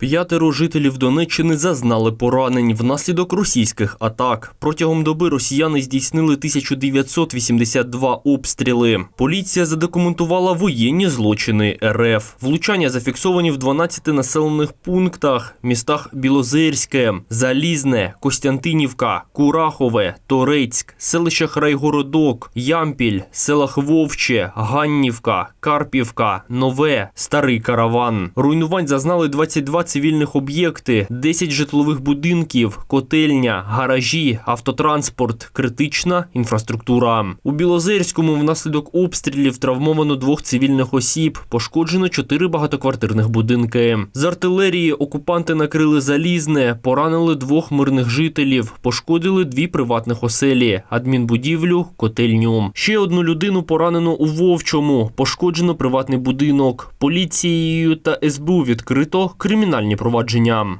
П'ятеро жителів Донеччини зазнали поранень внаслідок російських атак. Протягом доби росіяни здійснили 1982 обстріли. Поліція задокументувала воєнні злочини РФ. Влучання зафіксовані в 12 населених пунктах, містах Білозерське, Залізне, Костянтинівка, Курахове, Торецьк, селищах Райгородок, Ямпіль, селах Вовче, Ганнівка, Карпівка, Нове, Старий Караван. Руйнувань зазнали 22 цивільних об'єкти, 10 житлових будинків, котельня, гаражі, автотранспорт, критична інфраструктура. У Білозерському внаслідок обстрілів травмовано двох цивільних осіб, пошкоджено чотири багатоквартирних будинки. З артилерії окупанти накрили залізне, поранили двох мирних жителів, пошкодили дві приватних оселі, адмінбудівлю, котельню. Ще одну людину поранено у Вовчому, пошкоджено приватний будинок. Поліцією та СБУ відкрито кримінальні провадження.